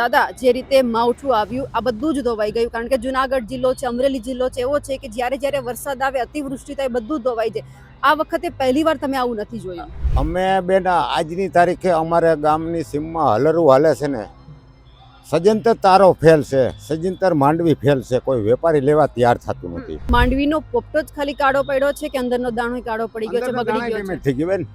દાદા જે રીતે માવઠું આવ્યું આ બધું જ ધોવાઈ ગયું. કારણ કે જુનાગઢ જિલ્લો છે અમરેલી જિલ્લો છે એવો છે કે જ્યારે જ્યારે વરસાદ આવે અતિવૃષ્ટિ થાય બધું ધોવાઈ જાય. આ વખતે પહેલી વાર તમે આવું નથી જોયું. અમે બેન આજની તારીખે અમારે ગામની સીમમાં હલરું હાલે છે ને સજંતર તારો ફેલ છે સજંતર માંડવી ફેલ છે કોઈ વેપારી લેવા તૈયાર થતું નથી. માંડવીનો પોપટો જ ખાલી કાળો પડ્યો છે કે અંદરનો દાણો કાળો પડી ગયો છે બગડી ગયો છે? થઈ ગયું બેન.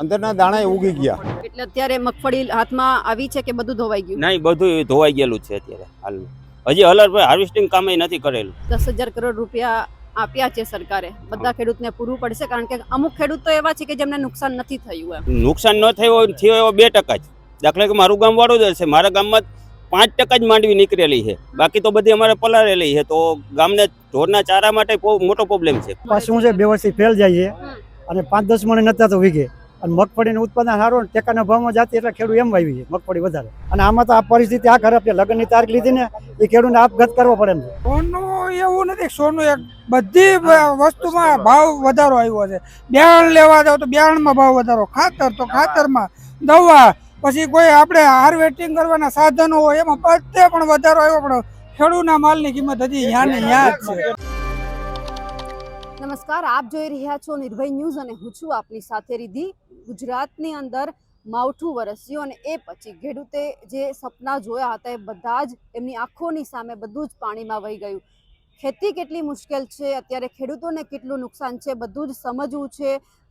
અંદરના દાણા ઉગી ગયા. એટલે અત્યારે મગફળી હાથમાં આવી છે કે બધું ધોવાઈ ગયું? નહીં બધું ધોવાઈ ગયેલું છે અત્યારે હાલમાં. હજી હલર હાર્વેસ્ટિંગ કામ નથી કરેલું. દસ હજાર કરોડ રૂપિયા આપ્યા છે સરકારે. બધા ખેડૂતને પૂરું પડશે કારણ કે અમુક ખેડૂત તો એવા છે કે જેમને નુકસાન નથી થયું એમ. નુકસાન ન થયું હોય થયો એવો બે ટકા જ. દાખલા કે મારું ગામ વડોદરા છે મારા ગામમાં પાંચ ટકા જ માંડવી નીકળેલી છે. બાકી તો બધી અમારે પલાળેલી છે. તો ગામને ઢોરના ચારા માટે બહુ મોટો પ્રોબ્લેમ છે. પાછું શું છે બે વર્ષથી ફેલ જાય છે અને પાંચ દસ મણે નતા તો વીઘે. અને મગફળીનું ઉત્પાદન સારું ને ટેકાના ભાવમાં જતી એટલે ખેડૂત એમ વાવી છે, મગફળી વધારે. અને આમાં તો આ પરિસ્થિતિ આ ખરાબ છે લગ્નની તારીખ લીધી ને, એ ખેડૂતને આપઘાત કરવો પડે છે. સોનું એવું નથી, સોનું એક બધી વસ્તુમાં ભાવ વધારો આવ્યો છે. બિયારણ લેવા જાવ તો બિયારણમાં ભાવ વધારો, ખાતર તો ખાતરમાં, દવા, પછી કોઈ આપણે હાર્વેસ્ટિંગ કરવાના સાધનો હોય એમાં બધે પણ વધારો આવ્યો, પણ ખેડૂતના માલની કિંમત હજી યા યાદ છે. નમસ્કાર, આપ જોઈ રહ્યા છો નિર્ભય ન્યૂઝ અને હું છું આપની સાથે રીધી ગુજરાતની અંદર માવઠું વરસ્યું અને એ પછી ખેડૂતે જે સપના જોયા હતા એ બધા જ એમની આંખોની સામે બધું જ પાણીમાં વહી ગયું. ખેતી કેટલી મુશ્કેલ છે, અત્યારે ખેડૂતોને કેટલું નુકસાન છે, બધું જ સમજવું છે.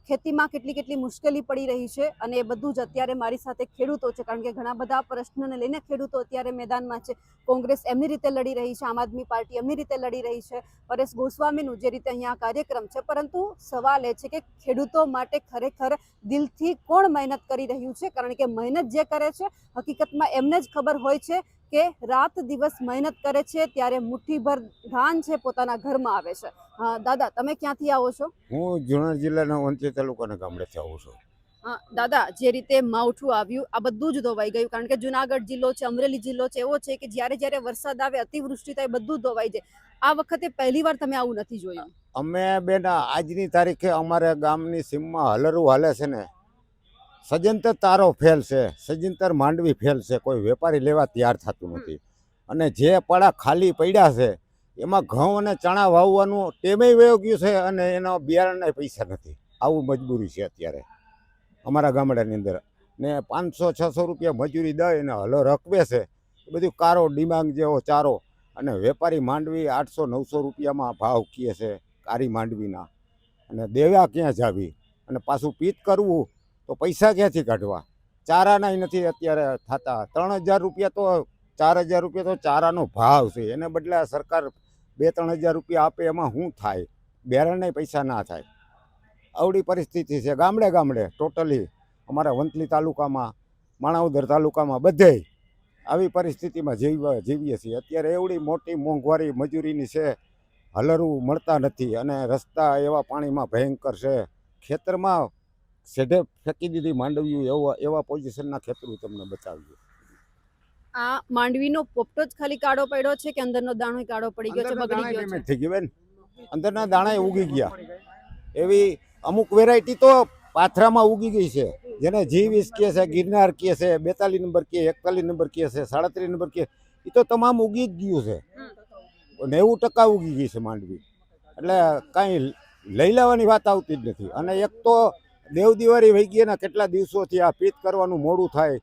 ખેતીમાં કેટલી કેટલી મુશ્કેલી પડી રહી છે અને એ બધું જ અત્યારે મારી સાથે ખેડૂતો છે, કારણ કે ઘણા બધા પ્રશ્નોને લઈને ખેડૂતો અત્યારે મેદાનમાં છે. કોંગ્રેસ એમની રીતે લડી રહી છે, આમ આદમી પાર્ટી એમની રીતે લડી રહી છે, પરેશ ગોસ્વામીનું જે રીતે અહીંયા કાર્યક્રમ છે, પરંતુ સવાલ એ છે કે ખેડૂતો માટે ખરેખર દિલથી કોણ મહેનત કરી રહ્યું છે? કારણ કે મહેનત જે કરે છે, હકીકતમાં એમને જ ખબર હોય છે કે રાત દિવસ મહેનત કરે છે ત્યારે મુઠ્ઠીભર ધાન છે પોતાના ઘરમાં આવે છે. હા, દાદા તમે ક્યાંથી આવો છો? હું જુનાગઢ જિલ્લાના વંચે તાલુકાના ગામડેથી આવું છું. હા, દાદા જે રીતે માવઠું આવ્યું આ બધું જ ધોવાઈ ગયું કારણ કે જુનાગઢ જિલ્લો છે અમરેલી જિલ્લો છે એવો છે કે જ્યારે જ્યારે વરસાદ આવે અતિવૃષ્ટિ થાય બધું ધોવાઈ જાય. આ વખતે પહેલી વાર તમે આવું નથી જોયું. અમે બેન આજની તારીખે અમારા ગામની સીમમાં હલરું હાલે છે ને સજંતર તારો ફેલ છે સજંતર માંડવી ફેલ છે કોઈ વેપારી લેવા તૈયાર થતું નથી. અને જે પડા ખાલી પડ્યા છે એમાં ઘઉં અને ચણા વાવવાનું ટેમેય વયો ગયું છે અને એનો બિયારણને પૈસા નથી. આવું મજબૂરી છે અત્યારે. અમારા ગામડાની અંદર. ને પાંચસો છસો રૂપિયા મજૂરી દઈ અને હલો રકવે છે. એ બધું કારો ડિમાંગ જેવો ચારો. અને વેપારી માંડવી આઠસો નવસો રૂપિયામાં ભાવ કહે છે કારી માંડવીના. અને દેવા ક્યાં જાવી? અને પાછું પીત કરવું તો પૈસા ક્યાંથી કાઢવા? ચારાના નથી અત્યારે થતા. ત્રણ હજાર રૂપિયા તો, ચાર હજાર રૂપિયા તો ચારાનો ભાવ છે. એને બદલે સરકાર બે, ત્રણ હજાર રૂપિયા આપે, એમાં શું થાય? બેરણને પૈસા ના થાય. આવડી પરિસ્થિતિ છે. ગામડે ગામડે ટોટલી અમારા વંથલી તાલુકામાં, માણાવદર તાલુકામાં બધે આવી પરિસ્થિતિમાં જીવ, જીવીએ છીએ. અત્યારે એવડી મોટી મોંઘવારી મજૂરીની છે. હલરવું મળતા નથી અને રસ્તા એવા પાણીમાં ભયંકર છે. ખેતરમાં સેઢે ફેંકી દીધી માંડવ્યું એવા એવા પોઝિશનના ખેતરું તમને બચાવ્યું આ માંડવીનો પોપટો જ ખાલી કાળો પડ્યો છે કે અંદરનો દાણો કાળો પડી ગયો છે બગડી ગયો છે? થઈ ગયું બેન. અંદરના દાણા ઉગી ગયા. એવી અમુક વેરાયટી તો પાથરામાં ઉગી ગઈ છે. જેને જી વીસ કહે છે ગિરનાર કહે છે બેતાલીસ નંબર કહે એકતાલીસ નંબર કહે છે સાડત્રીસ નંબર કહે એ તો તમામ ઉગી જ ગયું છે. નેવું ટકા ઉગી ગઈ છે માંડવી. એટલે કાંઈ લઈ લેવાની વાત આવતી જ નથી. અને એક તો દેવ દિવાળી વહી ગઈ કેટલા દિવસોથી આ પીત કરવાનું મોડું થાય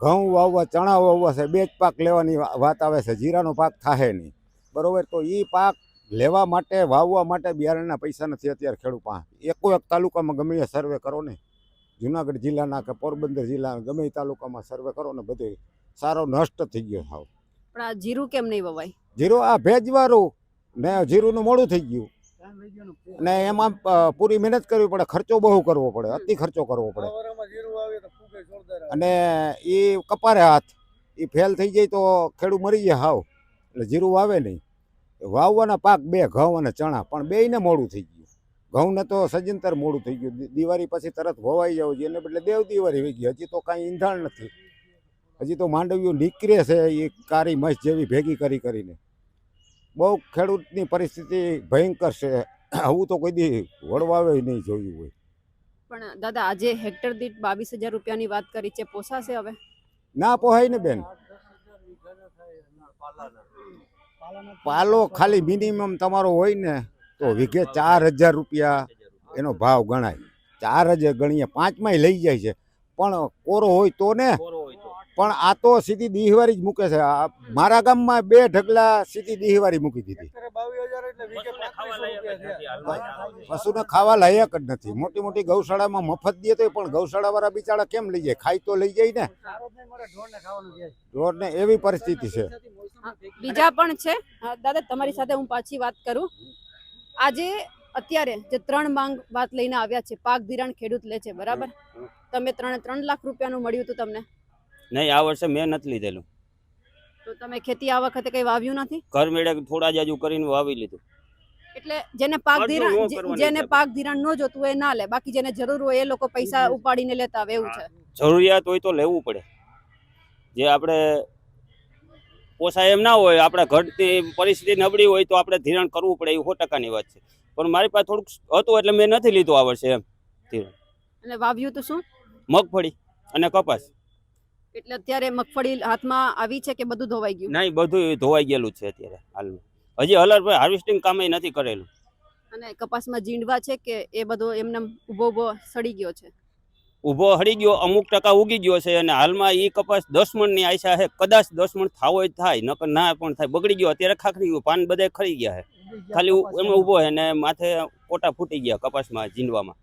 ઘઉં વાવવા ચણા વાવવા છે બે જ પાક લેવાની વાત આવે છે જીરાનો પાક થાય નહીં. બરાબર? તો એ પાક લેવા માટે વાવવા માટે બિયારણના પૈસા નથી અત્યારે ખેડૂત પાસે. એકો એક તાલુકામાં ગમે એ સર્વે કરો ને. જુનાગઢ જિલ્લાના કે પોરબંદર જિલ્લાના ગમે એ તાલુકામાં સર્વે કરો ને બધે સારો નષ્ટ થઈ ગયો સાવ પણ આ જીરું કેમ નહીં વવાય? જીરું આ ભેજવાળું ને જીરુંનું મોડું થઈ ગયું. ને એમાં પૂરી મહેનત કરવી પડે ખર્ચો બહુ કરવો પડે અતિ ખર્ચો કરવો પડે. અને એ કપારે હાથ એ ફેલ થઈ જાય તો ખેડૂત મરી જાય હાવ. એટલે જીરું વાવે નહીં. વાવવાના પાક બે ઘઉં અને ચણા પણ બેયને મોડું થઈ ગયું. ઘઉંને તો સજંતર મોડું થઈ ગયું. દિવાળી પછી તરત વવાઈ જવું જોઈએ એને બદલે દેવ દિવાળી વહી ગઈ. હજી તો કાંઈ ઈંધણ નથી. હજી તો માંડવીઓ નીકળે છે એ કારી મસ જેવી ભેગી કરી કરીને. બહુ ખેડૂતની પરિસ્થિતિ ભયંકર છે. આવું તો કોઈ દી વડવાવે નહીં જોયું હોય. પણ દાદા આજે હેક્ટર દીઠ બાવીસ હજાર રૂપિયાની વાત કરી છે પોસાશે હવે? ના પોહાય ને બેન. પાલો ખાલી મિનિમમ તમારો હોય ને તો વીઘે ચાર હજાર રૂપિયા એનો ભાવ ગણાય. ચાર હજાર ગણીએ પાંચમાંય લઈ જાય છે. પણ કોરો હોય તો ને? પણ આ તો સીધી દિહવારી જ મૂકે છે. આ મારા ગામમાં બે ઢગલા સીધી દિહવારી મૂકી દીધી. પશુને ખાવા લાયક જ નથી મોટી મોટી ગૌશાળામાં મફત દે તો પણ ગૌશાળા વાળા બિચારા કેમ લઈ જાય? ખાઈ તો લઈ જાય ને. ઢોરને એવી પરિસ્થિતિ છે. બીજા પણ છે. હા, દાદા તમારી સાથે હું પાછી વાત કરું. આજે અત્યારે જે ત્રણ માંગ વાત લઈને આવ્યા છે પાક ધિરાણ ખેડૂત લે છે બરાબર? તમે ત્રણે ત્રણ લાખ રૂપિયાનું મળ્યું હતું તમને. નહીં આ વર્ષે મેં નથી લીધેલું. તો તમે ખેતી આ વખતે કઈ વાવ્યું નથી? ઘર મેળે થોડા જાજુ કરીને વાવી લીધું. એટલે જેને પાક ધિરાણ જેને પાક ધિરાણ ન જોતું હોય એ ના લે. બાકી જેને જરૂર હોય એ લોકો પૈસા ઉપાડીને લેતા આવે એવું છે. જરૂરિયાત હોય તો લેવું પડે. જે આપણે પોસાય એમ ના હોય આપણે ઘરની પરિસ્થિતિ નબળી હોય તો આપણે ધિરાણ કરવું પડે એ સો ટકાની વાત છે. પણ મારી પાસે થોડુંક હતું એટલે મેં નથી લીધું આ વર્ષે એમ અને વાવ્યું તો શું? મગફળી અને કપાસ. એટલે અત્યારે મગફળી હાથમાં આવી છે કે બધું ધોવાઈ ગયું? નહીં બધું ધોવાઈ ગયેલું છે અત્યારે હાલમાં. હજી હલર હાર્વેસ્ટિંગ કામ નથી કરેલું. અને કપાસમાં જીંડવા છે કે એ બધો એમને ઊભો ઊભો સડી ગયો છે? ઊભો હળી ગયો અમુક ટકા ઉગી ગયો છે અને હાલમાં એ કપાસ દસ મણની આશા છે કદાચ દસ મણ થાવો જ થાય નકર ના પણ થાય. બગડી ગયો અત્યારે ખાખરી ગયું પાન બધા ખરી ગયા છે. ખાલી એમાં ઊભો છે ને માથે કોટા ફૂટી ગયા કપાસમાં જીંડવામાં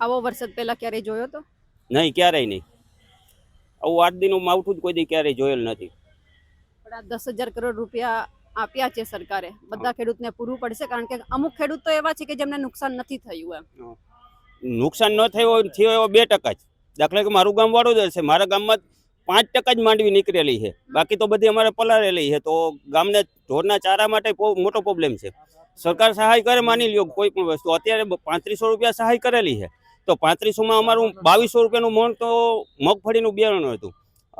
આવો વરસાદ પહેલા ક્યારેય જોયો તો? નહીં ક્યારેય નહીં. આવું આઠ દિનનું માવઠું જ કોઈ દી ક્યારેય જોયેલ નથી. પણ આ દસ હજાર કરોડ રૂપિયા આપ્યા છે સરકારે. બધા ખેડૂતને પૂરું પડશે કારણ કે અમુક ખેડૂત તો એવા છે કે જેમને નુકસાન નથી થયું એમ. નુકસાન ન થયું થયો એવો બે ટકા જ. દાખલા કે મારું ગામ વાડોદર છે. મારા ગામમાં પાંચ ટકા જ માંડવી નીકળેલી છે. બાકી તો બધી અમારે પલારેલી છે. તો ગામને ઢોરના ચારા માટે બહુ મોટો પ્રોબ્લેમ છે. સરકાર સહાય કરે માની લ્યો કોઈ પણ વસ્તુ. અત્યારે પાંત્રીસો રૂપિયા સહાય કરેલી છે. તો પાંત્રીસોમાં અમારું બાવીસો રૂપિયાનું મણ તો મગફળીનું બિયારણ હતું.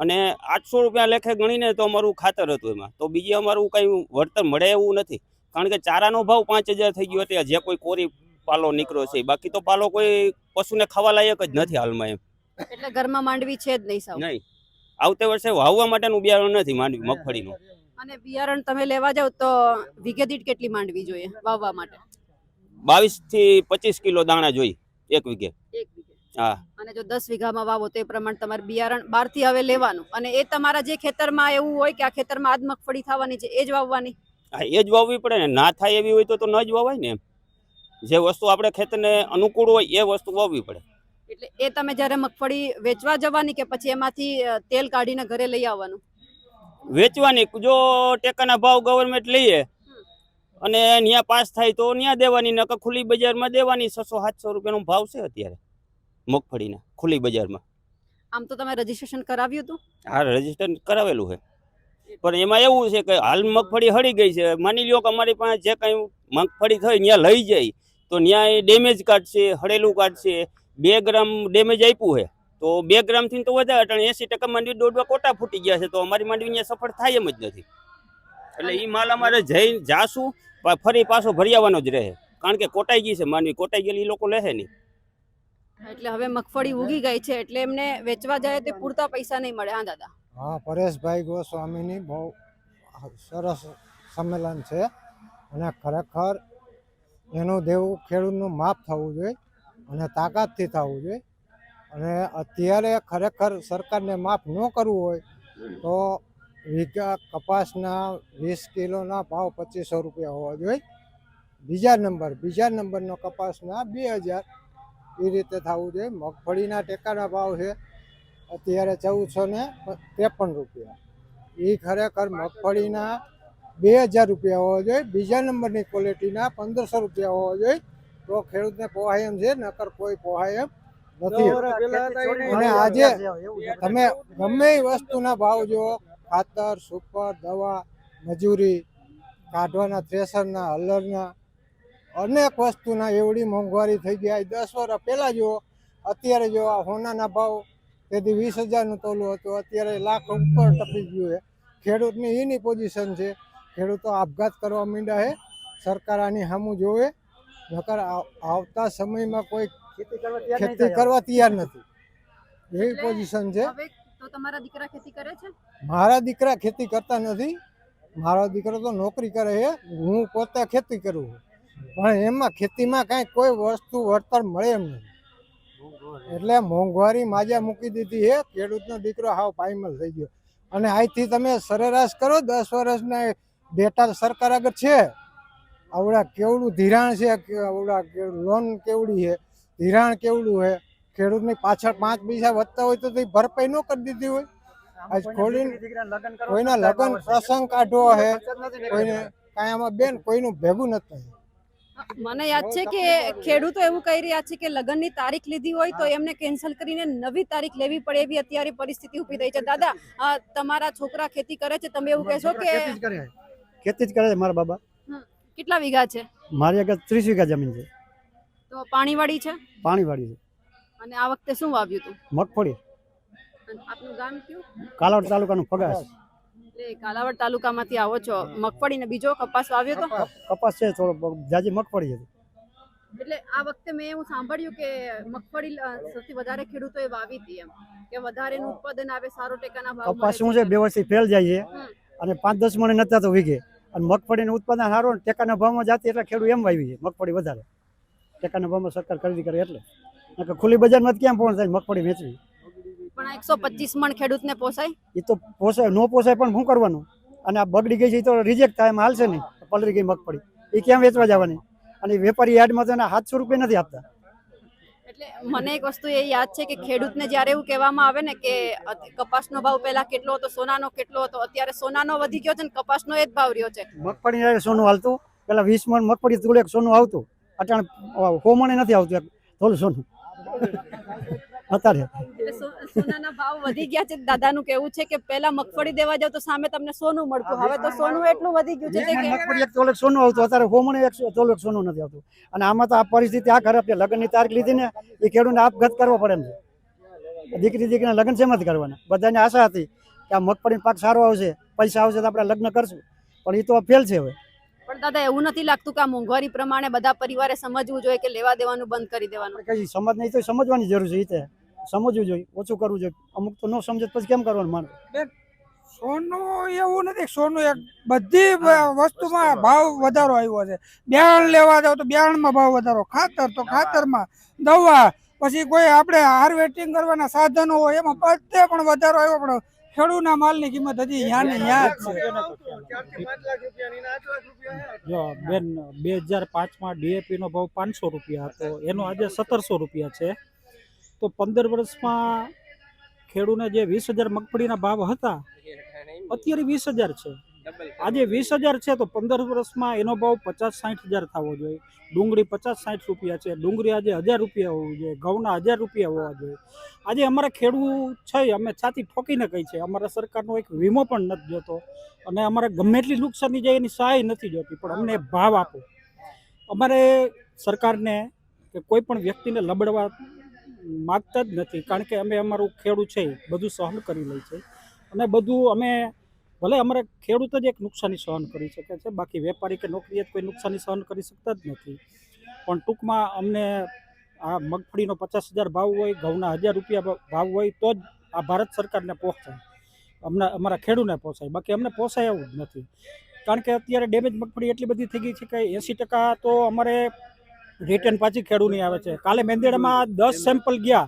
અને આઠસો રૂપિયા લેખે ગણીને તો અમારું ખાતર હતું એમાં. તો બીજી અમારું કંઈ વળતર મળે એવું નથી. કારણ કે ચારાનો ભાવ પાંચ હજાર થઈ ગયો અત્યારે જે કોઈ કોરી પાલો નીકળ્યો છે બાકી તો પાલો કોઈ પશુને ખાવા લાયક જ નથી હાલમાં એમ. એટલે ઘરમાં માંડવી છે જ નહીં સાવ. નહીં. આવતે વર્ષે વાવવા માટેનું બિયારણ નથી માંડવી મગફળીનું. અને બિયારણ તમે લેવા જાવ તો વીઘે દીઠ કેટલી માંડવી જોઈએ વાવવા માટે? બાવીસથી પચીસ કિલો દાણા જોઈ એક વીઘે? એક વીઘે. હા. અને જો દસ વીઘામાં વાવો તો એ પ્રમાણે તમારે બિયારણ બહારથી હવે લેવાનું. અને એ તમારા જે ખેતરમાં એવું હોય કે આ ખેતરમાં આજ મગફળી થવાની છે એ જ વાવવાની? હા એ જ વાવવી પડે ને. ના થાય એવી હોય તો તો ન જ વાવાય ને. એમ જે વસ્તુ આપણે ખેતરને અનુકૂળ હોય એ વસ્તુ વાવવી પડે. એટલે એ તમે જ્યારે મગફળી વેચવા જવાની કે પછી એમાંથી તેલ કાઢીને ઘરે લઈ આવવાનું? વેચવાની. જો ટેકાના ભાવ ગવર્મેન્ટ લઈએ અને ત્યાં પાસ થાય તો ત્યાં દેવાની નકર ખુલ્લી બજારમાં દેવાની છસો સાતસો રૂપિયાનો ભાવ છે અત્યારે મગફળીના ખુલ્લી બજારમાં. આમ તો તમે રજીસ્ટ્રેશન કરાવ્યું હતું? હા રજિસ્ટર કરાવેલું છે. પણ એમાં એવું છે કે હાલ મગફળી હળી ગઈ છે. માની લ્યો કે અમારી પાસે જે કંઈ મગફળી થઈ ત્યાં લઈ જાય તો ત્યાં એ ડેમેજ કાઢશે હળેલું કાઢશે. બે ગ્રામ ડેમેજ આપ્યું છે તો બે ગ્રામથી તો વધારે એસી ટકા માંડવી દોડવા કોટા ફૂટી ગયા છે તો અમારી માંડવી ત્યાં સફળ થાય એમ જ નથી. એટલે એ માલ અમારે જઈ જાશું પણ ફરી પાછો ભરી આવવાનો જ રહે. કારણ કે કોટાઈ ગઈ છે માનવી કોટાઈ ગયેલી એ લોકો લેહે નહીં. એટલે હવે મગફળી ઉગી ગઈ છે એટલે એમને વેચવા જાય તે પૂરતા પૈસા નહીં મળે હા દાદા? હા પરેશભાઈ ગોસ્વામીની બહુ સરસ સંમેલન છે. અને ખરેખર એનું દેવું ખેડૂતનું માફ થવું જોઈએ અને તાકાતથી થવું જોઈએ. અને અત્યારે ખરેખર સરકારને માફ ન કરવું હોય તો વીઘા કપાસના વીસ કિલોના ભાવ પચીસો રૂપિયા હોવા જોઈએ. બીજા નંબર બીજા નંબરનો કપાસના બે હજાર. એ રીતે થવું જોઈએ. મગફળીના ટેકાના ભાવ છે. અત્યારે ચૌદસો ને ત્રેપન રૂપિયા. એ ખરેખર મગફળીના બે હજાર રૂપિયા હોવા જોઈએ. બીજા નંબરની ક્વોલિટીના પંદરસો રૂપિયા હોવા જોઈએ. તો ખેડૂતને પોહાય એમ છે નકર કોઈ પોહાય એમ નથી. અને આજે તમે ગમે એ વસ્તુના ભાવ જુઓ ખાતર સુપર દવા મજૂરી કાઢવાના થ્રેસરના હલરના અનેક વસ્તુના એવડી મોંઘવારી થઈ ગઈ. દસ વર્ષ પહેલાં જુઓ અત્યારે જો આ હોનાના ભાવ તેથી વીસ હજારનું તોલું હતું. અત્યારે લાખ ઉપર ટપી ગયું છે. ખેડૂતની એની પોઝિશન છે. ખેડૂતો આપઘાત કરવા માંડ્યા છે. સરકાર આની સામું જોવે. નકર આવ- આવતા સમયમાં કોઈ ખેતી કરવા તૈયાર નથી. એવી પોઝિશન છે. તમારા દીકરા ખેતી કરે છે? મારા દીકરા ખેતી કરતા નથી. મારો દીકરો તો નોકરી કરે છે. હું પોતે ખેતી કરું પણ એમાં ખેતીમાં કાંઈ કોઈ વસ્તુ વળતર મળે એમ નહીં એટલે મોંઘવારી માજા મૂકી દીધી છે. ખેડૂતનો દીકરો હાવ પાયમલ થઈ ગયો. અને અહીંથી તમે સરેરાશ કરો. દસ વર્ષના ડેટા સરકાર આગળ છે. આવડા કેવડું ધિરાણ છે આવડા લોન કેવડી છે? ધિરાણ કેવડું છે? ખેડૂતની પાછળ પાંચ પૈસા વધતા હોય તો તે ભરપાઈ ન કરી દીધી હોય. આજ ખોલીને કોઈના લગ્ન પ્રસંગ કાઢવો હે કોઈને કાંઈ આમાં બેન કોઈનું ભેગું નથી. મને યાદ છે કે ખેડૂતો એવું કહી રહ્યા છે કે લગ્નની તારીખ લીધી હોય તો એમને કેન્સલ કરીને નવી તારીખ લેવી પડે એવી અત્યારે પરિસ્થિતિ ઊભી થઈ છે. દાદા તમારા છોકરા ખેતી કરે છે તમે એવું કહેશો કે ખેતી જ કરે છે. ખેતી જ કરે છે મારા બાબા. કેટલા વીઘા છે? મારી આગળ ત્રીસ વીઘા જમીન છે. તો પાણીવાળી છે? પાણીવાળી છે. અને આ વખતે શું વાવ્યું હતું મગફળી. અને આપનું ગામ કયું? કાલાવડ તાલુકાનું ફગાસ. એટલે કાલાવડ તાલુકામાંથી આવો છો. મગફળી ને બીજો કપાસ વાવ્યો તો? કપાસ. છે થોડો જાજી મગફળી હતી. એટલે આ વખતે મેં એવું સાંભળ્યું કે મગફળી સૌથી વધારે ખેડૂતોએ વાવી હતી એમ. કે વધારેનું ઉત્પાદન આવે સારો ટેકાના ભાવ કપાસ શું છે બે વર્ષથી ફેલ જાય છે. અને પાંચ દસ મણે નતા તો વીઘે. અને મગફળીનું ઉત્પાદન સારું ટેકાના ભાવમાં જાતી એટલે ખેડૂત એમ વાવી છે. મગફળી વધારે. ટેકાના ભાવમાં સરકાર ખરીદી કરે એટલે. ખુલ્લી બજારમાં ક્યાં પહોંચાય મગફળી વેચવી? પણ એકસો પચીસ મણ ખેડૂતને પોસાય? એ તો પોસાય ન પોસાય પણ શું કરવાનું? અને આ બગડી ગઈ છે એ તો રિજેક્ટ થાય એમાં હાલશે નહીં. પલરી ગઈ મગફળી. એ ક્યાં વેચવા જવાની? અને વેપારી યાર્ડમાં તો એના સાતસો રૂપિયા નથી આપતા. એટલે મને એક વસ્તુ એ યાદ છે કે ખેડૂતને જ્યારે એવું કહેવામાં આવે ને કે કપાસનો ભાવ પહેલા કેટલો હતો સોનાનો કેટલો હતો અત્યારે સોનાનો વધી ગયો છે ને કપાસનો એ જ ભાવ રહ્યો છે. મગફળી સોનું હાલતું. પેલા વીસ મણ મગફળી થોડું એક સોનું આવતું. અટાણ હોમણે નથી આવતું થોડું સોનું. અત્યારે. સોનાના ભાવ વધી ગયા છે. દાદાનું કેવું છે કે પહેલા મગફળી દેવા જાવ તો સામે તમને સોનું મળતું. હવે તો સોનું એટલું વધી ગયું છે કે મગફળી એક તોલે સોનું આવતું. અત્યારે હોમણે એક તોલે સોનું નથી આવતું. અને આમાં તો આ પરિસ્થિતિ આ ખરાબ છે લગ્નની તારીખ લીધી ને એ ખેડૂતને આપઘાત કરવો પડે એમ છે. દીકરી દીકરીના લગ્ન જ કરવાના? બધાને આશા હતી કે આ મગફળી પાક સારો આવશે પૈસા આવશે તો આપણે લગ્ન કરશું. પણ એ તો ફેલ છે હવે. પણ દાદા એવું નથી લાગતું કે આ મોંઘવારી પ્રમાણે બધા પરિવારે સમજવું જોઈએ કે લેવા દેવાનું બંધ કરી દેવાનું? કઈ સમજ નહીં તો સમજવાની જરૂર છે એ તે. સમજવું જોઈએ ઓછું કરવું જોઈએ. અમુક તો ન સમજે પછી કેમ કરવાનું માનું સોનું એવું નથી સોનું એક બધી વસ્તુમાં ભાવ વધારો આવ્યો છે. બિયારણ લેવા જાવ તો બિયારણમાં ભાવ વધારો ખાતર તો ખાતરમાં દવા પછી કોઈ આપણે હાર્વેસ્ટિંગ કરવાના સાધનો હોય એમાં બધે પણ વધારો આવ્યો પણ ખેડૂતના માલની કિંમત હજી ન્યા ને છે જો બેન બે હજાર પાંચમાં ડીએપી નો ભાવ પાંચસો રૂપિયા હતો. એનો આજે સત્તરસો રૂપિયા છે. તો પંદર વર્ષમાં ખેડૂને જે વીસ હજાર મગફળીના ભાવ હતા અત્યારે વીસ હજાર છે. આજે વીસ હજાર છે તો પંદર વર્ષમાં એનો ભાવ પચાસ સાઠ હજાર થવો જોઈએ. ડુંગળી પચાસ સાઠ રૂપિયા છે. ડુંગળી આજે હજાર રૂપિયા હોવી જોઈએ. ઘઉંના હજાર રૂપિયા હોવા જોઈએ. આજે અમારા ખેડૂત છે અમે છાતી ઠોકીને કહી છે. અમારા સરકારનો એક વીમો પણ નથી જોતો અને અમારે ગમે એટલી નુકસાની જાય એની સહાય નથી જોતી. પણ અમને ભાવ આપો. અમારે સરકારને કે કોઈ પણ વ્યક્તિને લબડવા માગતા જ નથી. કારણ કે અમે અમારું ખેડૂત છે બધું સહન કરી લે છે. અને બધું અમે ભલે અમારે ખેડૂત જ એક નુકસાની સહન કરી શકે છે, બાકી વેપારી કે નોકરીએ કોઈ નુકસાની સહન કરી શકતા જ નથી. પણ ટૂંકમાં અમને આ મગફળીનો પચાસ હજાર ભાવ હોય, ઘઉંના હજાર રૂપિયા ભાવ હોય, તો જ આ ભારત સરકારને પહોંચાય અમને, અમારા ખેડૂને પોસાય. બાકી અમને પોસાય એવું જ નથી. કારણ કે અત્યારે ડેમેજ મગફળી એટલી બધી થઈ ગઈ છે કે એંસી ટકા તો અમારે રિટર્ન પાછી ખેડૂની આવે છે. કાલે મેંદેડામાં દસ સેમ્પલ ગયા.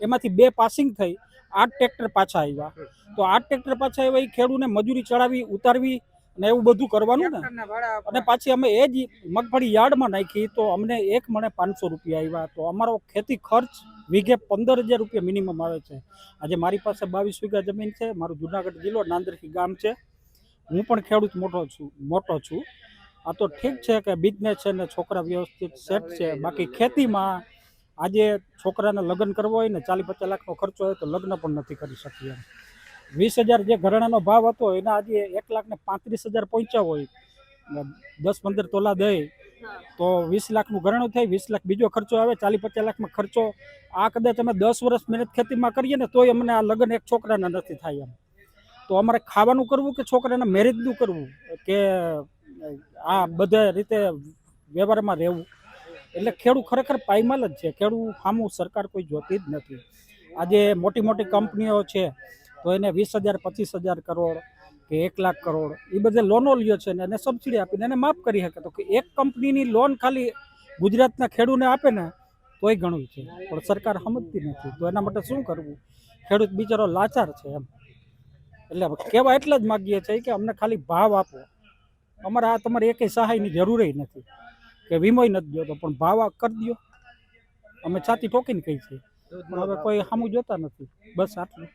એમાંથી બે પાસિંગ થઈ. આઠ ટ્રેક્ટર પાછા આવ્યા. તો આઠ ટ્રેક્ટર પાછા આવ્યા એ ખેડૂને મજૂરી ચડાવી ઉતારવી અને એવું બધું કરવાનું ને. અને પાછી અમે એ જ મગફળી યાર્ડમાં નાખી તો અમને એક મણે પાંચસો રૂપિયા આવ્યા. તો અમારો ખેતી ખર્ચ વીઘે પંદર હજાર રૂપિયા મિનિમમ આવે છે. આજે મારી પાસે બાવીસ વીઘા જમીન છે મારું જુનાગઢ જિલ્લો નાંદરથી ગામ છે. હું પણ ખેડૂત મોટો છું મોટો છું. આ તો ઠીક છે કે બિઝનેસ છે ને છોકરા વ્યવસ્થિત સેટ છે. બાકી ખેતીમાં આજે છોકરાને લગ્ન કરવો હોય ને ચાલીસ પચાસ લાખનો ખર્ચો હોય તો લગ્ન પણ નથી કરી શકીએ વીસ હજાર જે ઘરેણાનો ભાવ હતો, એના આજે એક લાખને પાંત્રીસ હજાર પહોંચ્યા હોય. દસ પંદર તોલા દઈ, તો વીસ લાખનું ઘરેણું થાય, વીસ લાખ બીજો ખર્ચો આવે, ચાલીસ પચાસ લાખમાં ખર્ચો. આ કદાચ અમે દસ વર્ષ મહેનત ખેતીમાં કરીએ ને તોય અમને આ લગ્ન એક છોકરાના નથી થાય એમ. તો અમારે ખાવાનું કરવું કે છોકરાને મેરેજનું કરવું? કે આ બધા રીતે વ્યવહારમાં રહેવું? એટલે ખેડૂત ખરેખર પાયમાલ જ છે. ખેડૂત સામું સરકાર કોઈ જોતી જ નથી. આજે મોટી મોટી કંપનીઓ છે, તો એને વીસ હજાર, પચીસ હજાર કરોડ કે એક લાખ કરોડ એ બધે લોનો લ્યો છે ને એને સબસિડી આપીને એને માફ કરી શકે. તો કે એક કંપનીની લોન ખાલી ગુજરાતના ખેડૂને આપે ને, તોય ઘણું છે. પણ સરકાર સમજતી નથી. તો એના માટે શું કરવું? ખેડૂત બિચારો લાચાર છે એમ. એટલે કહેવા એટલા જ માગીએ છીએ કે અમને ખાલી ભાવ આપો. અમારે આ તમારે એકેય સહાયની જરૂર નથી. કે વીમોય નથી જોતો, પણ ભાવ કરી દો અમે છાતી ઠોકીને કહી છીએ. પણ હવે કોઈ સામું જોતા નથી. બસ આટલું.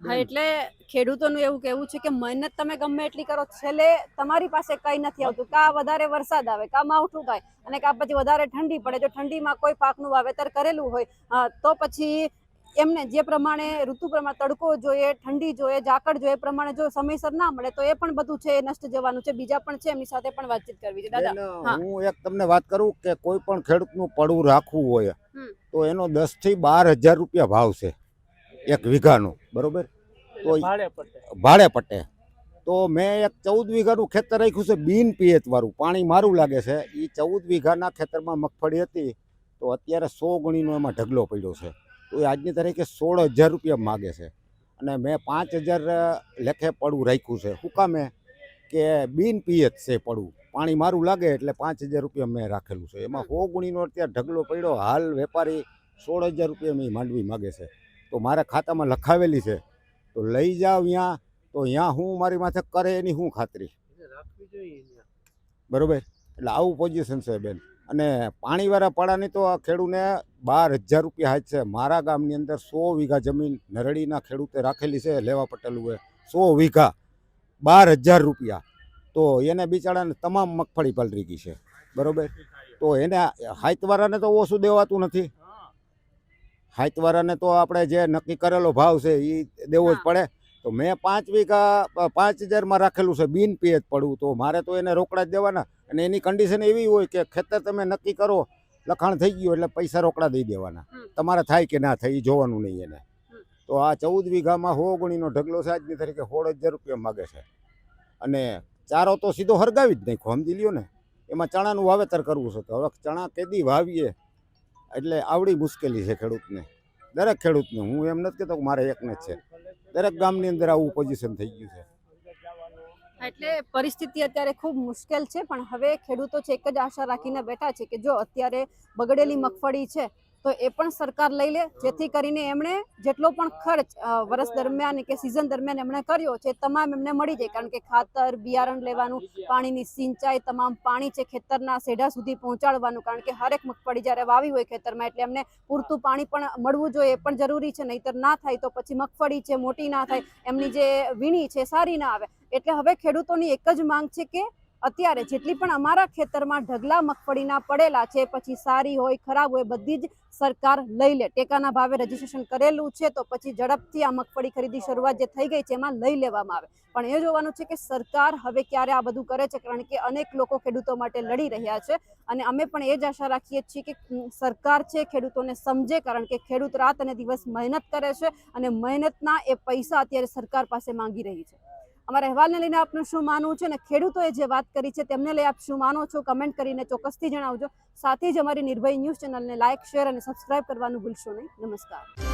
હા, એટલે ખેડૂતોનું એવું કહેવું છે કે મહેનત તમે ગમે એટલી કરો, છેલ્લે તમારી પાસે કંઈ નથી આવતું. કા વધારે વરસાદ આવે, કા માવઠું થાય, અને કા પછી વધારે ઠંડી પડે. જો ઠંડીમાં કોઈ પાકનું વાવેતર કરેલું હોય તો પછી એમને જે પ્રમાણે ઋતુ પ્રમાણે તડકો જોઈએ ઠંડી જોઈએ ઝાકળ જોઈએ પ્રમાણે જો સમયસર ના મળે તો એ પણ બધું છે એ નષ્ટ જવાનું છે. બીજા પણ છે એમની સાથે પણ વાતચીત કરવી છે. દાદા હું. એક તમને વાત કરું કે કોઈ પણ ખેડૂતનું પડવું રાખવું હોય તો એનો દસથી બાર હજાર રૂપિયા ભાવ છે એક વીઘાનો. બરોબર? તો ભાડે પટ્ટે તો મેં એક ચૌદ વીઘાનું ખેતર રાખ્યું છે બિન પિયત વાળું. પાણી મારું લાગે છે. એ ચૌદ વીઘાના ખેતરમાં મગફળી હતી તો અત્યારે સો ગણીનો એમાં ઢગલો પડ્યો છે. તો એ આજની તારીખે સોળ હજાર રૂપિયા માગે છે. અને મેં પાંચ હજાર લેખે પડવું રાખ્યું છે. શું કામે કે બિન પિયત છે પડવું. પાણી મારું લાગે એટલે પાંચ હજાર રૂપિયા મેં રાખેલું છે. એમાં સો ગુણીનો અત્યારે ઢગલો પડ્યો. હાલ વેપારી સોળ હજાર રૂપિયા મેં માંડવી માગે છે. તો મારા ખાતામાં લખાવેલી છે. તો લઈ જાઓ અહીંયા તો અહીંયા હું મારી માથે કરે એની હું ખાતરી. બરોબર? એટલે આવું પોઝિશન છે બેન. અને પાણીવાળા પાડાની તો આ ખેડૂને બાર હજાર રૂપિયા હાથ છે. મારા ગામની અંદર સો વીઘા જમીન નરડીના ખેડૂતે રાખેલી છે લેવા પટેલુએ સો વીઘા બાર હજાર રૂપિયા. તો એને બિચારાને તમામ મગફળી પલરી ગઈ છે. બરોબર? તો એને હાઈતવાળાને તો ઓછું દેવાતું નથી. હાઈતવાળાને તો આપણે જે નક્કી કરેલો ભાવ છે એ દેવો જ પડે. તો મેં પાંચ વીઘા પાંચ હજારમાં રાખેલું છે બિન પિયત પડવું. તો મારે તો એને રોકડા જ દેવાના. અને એની કન્ડિશન એવી હોય કે ખેતર તમે નક્કી કરો લખાણ થઈ ગયું એટલે પૈસા રોકડા દઈ દેવાના. તમારે થાય કે ના થાય એ જોવાનું નહીં એને. તો આ ચૌદ વીઘામાં હો ગણીનો ઢગલો છે આજની તારીખે સોળ હજાર રૂપિયા માગે છે. અને ચારો તો સીધો હરગાવી જ નાખો સમજી લ્યો ને. એમાં ચણાનું વાવેતર કરવું છે. તો હવે ચણા કેદી વાવીએ એટલે આવડી મુશ્કેલી છે ખેડૂતને. દરેક ખેડૂતને. હું એમ નથી કહેતો કે મારે એકને જ છે. દરેક ગામની અંદર આવું પોઝિશન થઈ ગયું છે. એટલે પરિસ્થિતિ અત્યારે ખૂબ મુશ્કેલ છે, પણ હવે ખેડૂતો છે, એક જ આશા રાખીને બેઠા છે કે જો અત્યારે બગડેલી મગફળી છે તો એ પણ સરકાર લઈ લે, જેથી કરીને એમણે જેટલો પણ ખર્ચ વર્ષ દરમિયાન કે સિઝન દરમિયાન એમણે કર્યો છે તમામ એમને મળી જાય. કારણ કે ખાતર, બિયારણ લેવાનું, પાણીની સિંચાઈ, તમામ પાણી છે ખેતરના સેઢા સુધી પહોંચાડવાનું. કારણ કે હરેક મગફળી જ્યારે વાવી હોય ખેતરમાં, એટલે એમને પૂરતું પાણી પણ મળવું જોઈએ, એ પણ જરૂરી છે. નહીતર ના થાય તો પછી મગફળી છે, મોટી ના થાય, એમની જે વીણી છે સારી ના આવે. એટલે હવે ખેડૂતોની એક જ માંગ છે કે અત્યારે જેટલી પણ અમારા ખેતરમાં ઢગલા મગફળીના પડેલા છે, પછી સારી હોય, ખરાબ હોય, બધી જ સરકાર લઈ લે. ટેકાના ભાવે રજીસ્ટ્રેશન કરેલું છે, તો પછી ઝડપથી આ મગફળી ખરીદી શરૂઆત જે થઈ ગઈ છે, એમાં લઈ લેવામાં આવે. પણ એ જોવાનું છે કે સરકાર હવે ક્યારે આ બધું કરે છે, કારણ કે અનેક લોકો ખેડૂતો માટે લડી રહ્યા છે. અને અમે પણ એ જ આશા રાખીએ છીએ કે સરકાર છે, ખેડૂતોને સમજે, કારણ કે ખેડૂત રાત અને દિવસ મહેનત કરે છે અને મહેનતના એ પૈસા અત્યારે સરકાર પાસે માંગી રહી છે. અમારા અહેવાલને લઈને આપનું શું માનવું છે અને ખેડૂતોએ જે વાત કરી છે તેમને લઈ આપ શું માનો છો? કમેન્ટ કરીને ચોક્કસથી જણાવજો. સાથે જ અમારી નિર્ભય ન્યૂઝ ચેનલને લાઇક, શેર અને સબસ્ક્રાઇબ કરવાનું ભૂલશો નહીં. નમસ્કાર.